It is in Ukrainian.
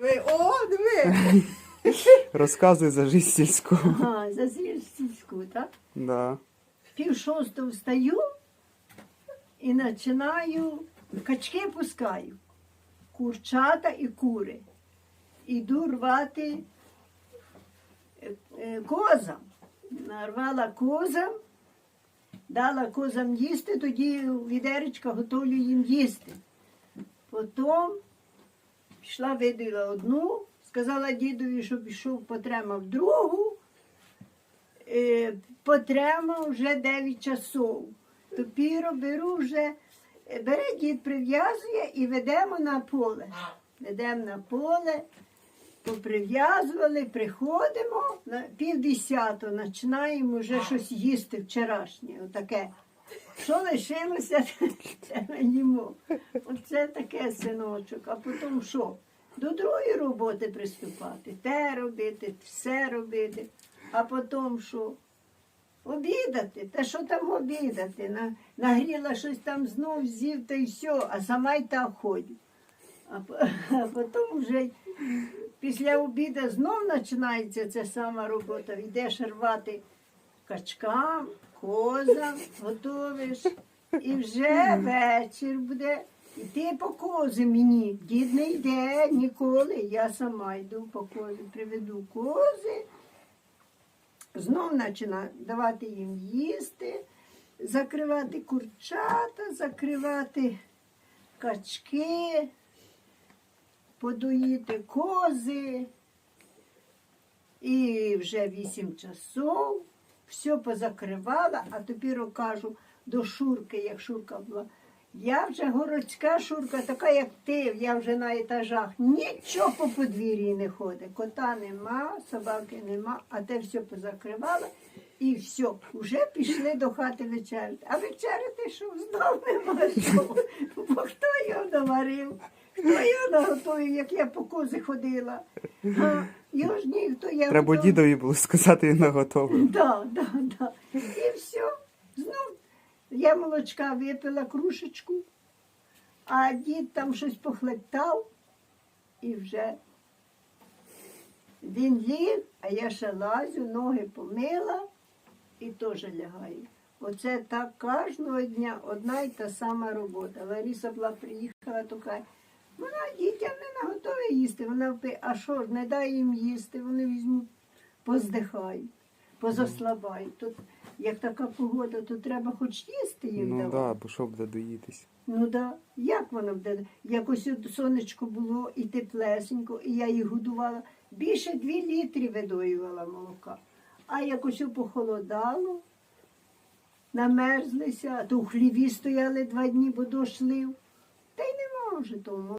О, диви! Розказуй за життя сільську. Ага, за сільську, так? Да. Пів шостого встаю і починаю, качки пускаю, курчата і кури. Іду рвати е, е, козам. Нарвала козам, дала козам їсти, тоді відеречка готовлю їм їсти. Потім пішла, видала одну, сказала дідові, що пішов, потримав другу е, потрема вже 9 часов. Топіро беру вже, е, бере дід, прив'язує і ведемо на поле. Ведемо на поле, поприв'язували, приходимо, на півдесято починаємо вже щось їсти вчорашнє, отаке. Що лишилося, це ми їмо. Оце таке синочок. А потім що? До другої роботи приступати. Те робити, все робити. А потім що? Обідати. Та що там обідати? На- Нагріла щось там знов з'їв та й все, а сама й так ходю. А, а потім вже після обіду знов починається ця сама робота. Йдеш рвати качкам, козам, готовиш. І вже вечір буде. І ти по кози мені. Дід не йде ніколи. Я сама йду по кози, приведу кози. Знов починаю давати їм їсти, закривати курчата, закривати качки, подоїти кози. І вже вісім часов все позакривала, а тепер кажу до Шурки, як Шурка була. Я вже городська Шурка, така як ти, я вже на етажах. Нічого по подвір'ї не ходить. Кота нема, собаки нема, а те все позакривала. І все, вже пішли до хати вечеряти. А вечеряти що знов нема що. Бо хто його наварив, хто його наготовив, як я по кози ходила. А, його ж ніхто я Треба готова- дідові було сказати, він наготовив. Да, да, да. І все. Знов я молочка випила кружечку, а дід там щось похлептав і вже він ліг, а я ще лазю, ноги помила і теж лягаю. Оце так кожного дня одна й та сама робота. Лариса була приїхала, то каже, вона дітям не наготові їсти. Вона а що ж, не дай їм їсти, вони візьмуть, поздихають, позаслабають. Тут, як така погода, то треба хоч їсти їм Ну давати. да, бо що буде доїтись. Ну да, як воно буде? Якось от сонечко було і теплесенько, і я їх годувала. Більше дві літри видоювала молока. А якось похолодало, намерзлися, а то в хліві стояли два дні, бо дощ лив. Та й не може того.